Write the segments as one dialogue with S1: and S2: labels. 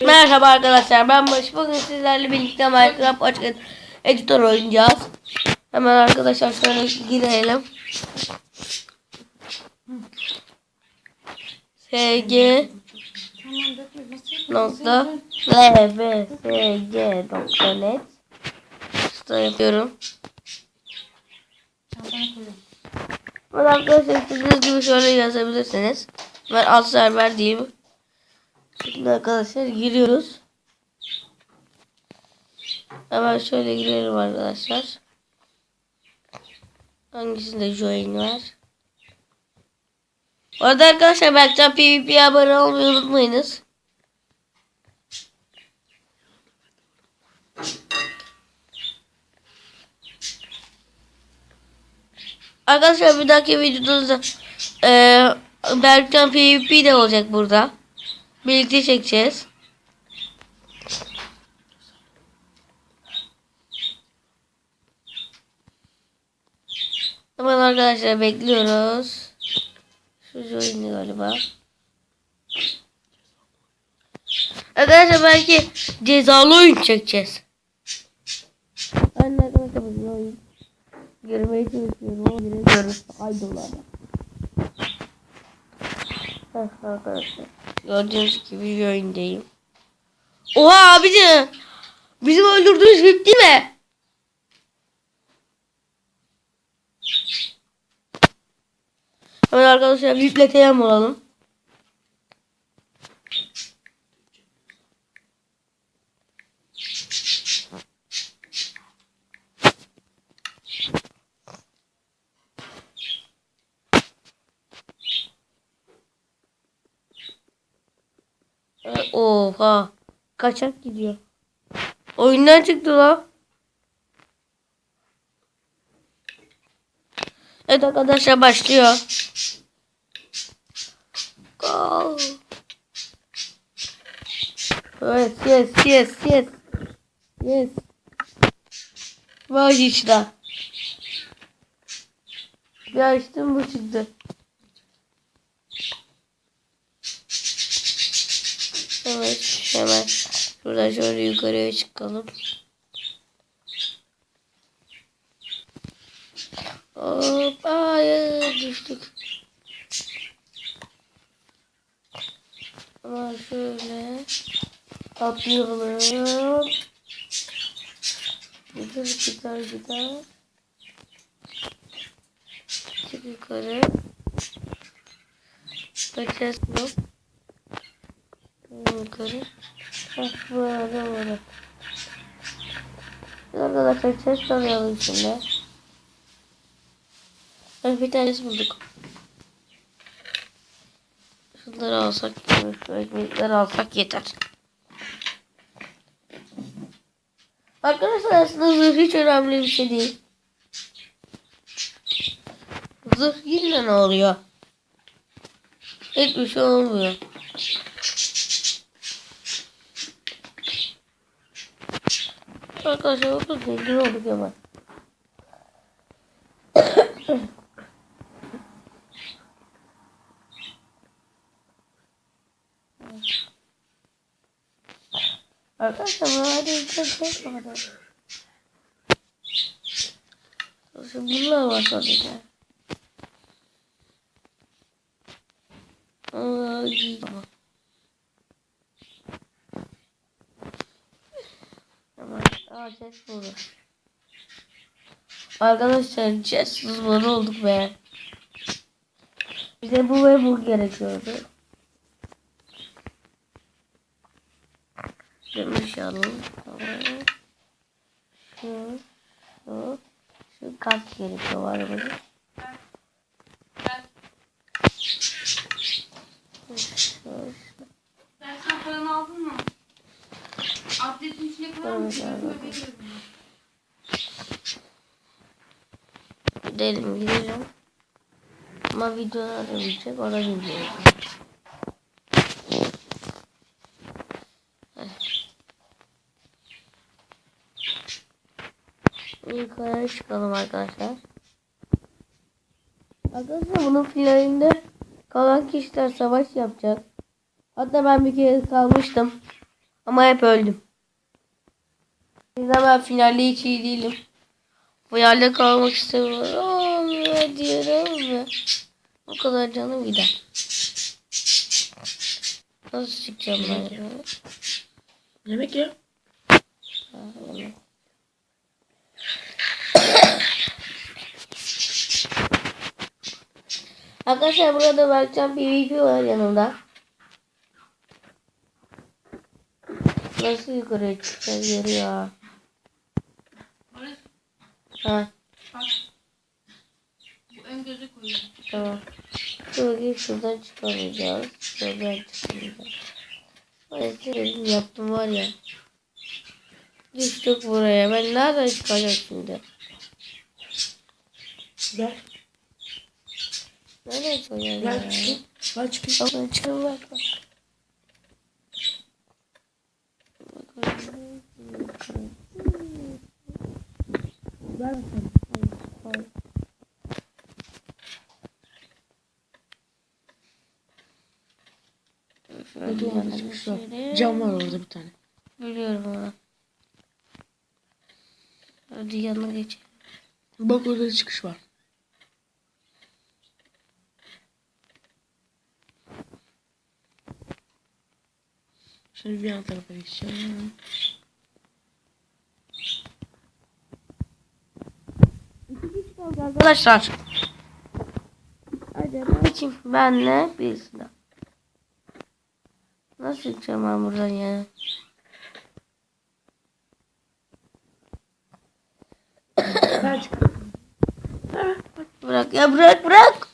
S1: Merhaba arkadaşlar ben Barış. Bugün sizlerle birlikte Minecraft açık editör oynayacağız. Hemen arkadaşlar şöyle girelim. SG nokta lvsg nokta net Usta yapıyorum. Ben arkadaşlar istediğiniz gibi şöyle yazabilirsiniz. Ben alt server diyeyim. Şimdi arkadaşlar giriyoruz. Hemen şöyle girelim arkadaşlar. Hangisinde join var? Orada arkadaşlar Berkcan PvP'ye abone olmayı unutmayınız. Arkadaşlar bir dahaki videoda eee Berkcan PvP de olacak burada. Birlikte çekeceğiz. Hemen arkadaşlar bekliyoruz. Şu join'i galiba. Arkadaşlar belki cezalı oyun çekeceğiz. Ben arkadaşlar bu oyun girmeye çalışıyorum ama giremiyoruz. Ay dolara. Gördüğünüz gibi bir oyundayım. Oha abici. Bizim öldürdüğümüz VIP değil mi? Hemen arkadaşlar VIP'le teyam olalım. Oha. Kaçak gidiyor. Oyundan çıktı la. Evet arkadaşlar başlıyor. Go. Evet yes yes yes. Yes. Var işte. Bir açtım bu çıktı. Evet hemen şuradan şöyle yukarıya çıkalım. Hop hayır düştük. Ama şöyle atlayalım. Gider gider gider. Çık yukarı. Bakacağız yok. Yukarı. Heh, böyle böyle. Arkadaşlar chest alayalım şimdi. Evet bir tanesi bulduk. Şunları alsak, şu alsak yeter. Arkadaşlar aslında zırh hiç önemli bir şey değil. Zırh yine ne oluyor? Hiçbir şey olmuyor. Arkadaşlar bakın zengin olduk hemen. Arkadaşlar bunlar da güzel şey var. Şimdi bunlar var sadece. Aa, iyi. Tamam. Tamam. Aa, chest buldu. Arkadaşlar chest bulmalı olduk be. Bize bu ve bu gerekiyordu. Demiş alalım. Tamam. Şu, şu, şu kask gerekiyor var burada.
S2: Veririm.
S1: Gidelim gidelim. Ama videolar da bitecek. Ona bilmiyorum. Yukarı çıkalım arkadaşlar. Arkadaşlar bunun finalinde kalan kişiler savaş yapacak. Hatta ben bir kere kalmıştım. Ama hep öldüm. Yüzden ben finalde hiç iyi değilim. Finalde kalmak istemiyorum. Diyorum ve o kadar canım gider. Nasıl çıkacağım ben? ya?
S3: Yemek ya.
S1: Arkadaşlar burada Berkcan PvP var yanımda. Nasıl yukarıya çıkacağız ya? Ha
S2: bak. Bu en göze koyuyor.
S1: tamam. Bakayım şuradan çıkamayacağız. Şuradan çıkamayacağız. Ay senin yaptım var ya. Düştük buraya. Ben nereden çıkacağım şimdi?
S3: Gel.
S1: Nereden çıkacağım
S3: Gel çıkayım. Gel çıkayım.
S1: Ama çıkın bak bak.
S3: Ver bakalım. Hadi orada çıkış var. Cam var orada bir tane.
S1: Biliyorum onu. Hadi yanına geç.
S3: Bak orada çıkış var. Şimdi bir yan tarafa geçeceğim.
S1: Arkadaşlar. Hadi bakayım benle birisine. Nasıl çıkacağım ben buradan ya?
S3: Ben çıkar.
S1: Bırak ya bırak bırak.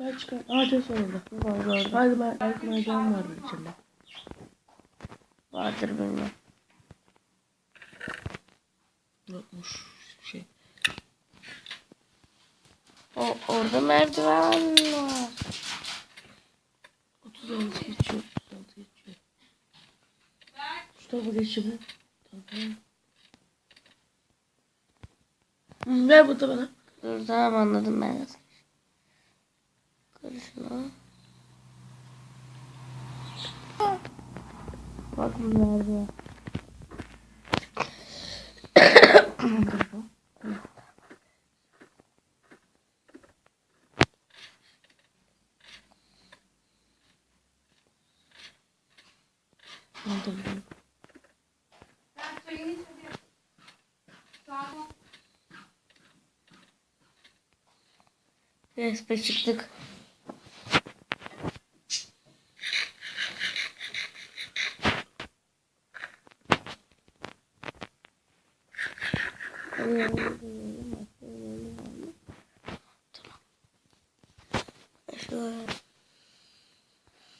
S3: Ben sonunda.
S1: Var gördüm.
S3: Hadi ben belki merdiven var içinde.
S1: Vardır bilmem.
S3: Yokmuş şey.
S1: O orada merdiven var.
S3: 36 geçiyor. 36 geçiyor. Şu tarafa geçelim. Tamam. Ver bu da bana.
S1: Dur tamam anladım ben. Kır şunu. Bak bu merdiven. Resme çıktık.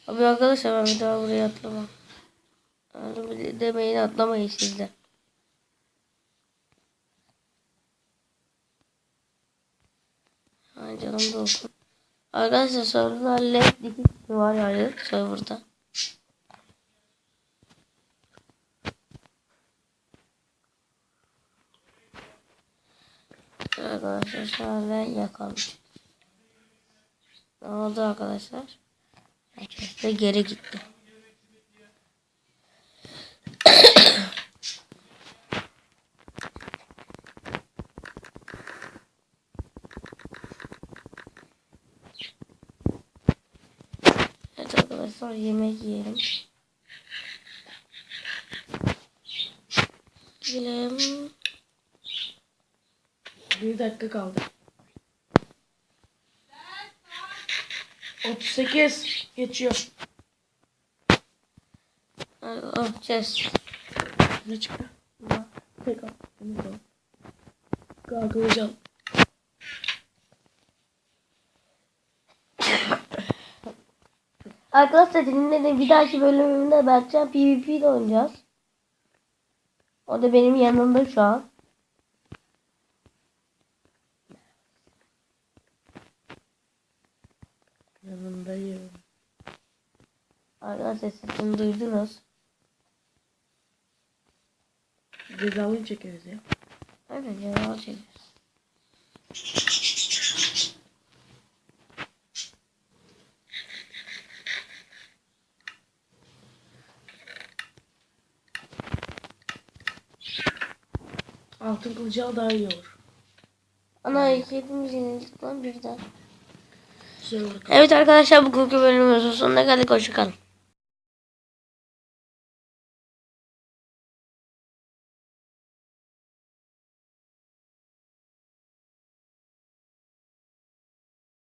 S1: Abi arkadaşlar ben bir daha buraya atlamam. Demeyin atlamayın siz olsun. Arkadaşlar serverda hallettik. iki var yani serverda. Arkadaşlar şu an ben yakalamış. Ne oldu arkadaşlar? De geri gitti. Arkadaşlar yemek yiyelim. Gidelim.
S3: Bir dakika kaldı. 38 geçiyor.
S1: Oh, chest.
S3: Ne çıktı? Tek al. Bunu da al. Gargılacağım.
S1: Arkadaşlar dinleyin bir dahaki bölümümde Berkcan PvP ile oynayacağız. O da benim yanımda şu an.
S3: Yanındayım.
S1: Arkadaşlar sesini duydunuz.
S3: Cezalıyı çekeriz ya.
S1: Evet cevap çekiyoruz.
S3: Altın kılıcı al daha iyi olur.
S1: Ana ikimiz yenildik lan birden.
S3: Güzel olur.
S1: Evet arkadaşlar bu bugünkü bölümümüzün sonuna geldik. Hoşçakalın.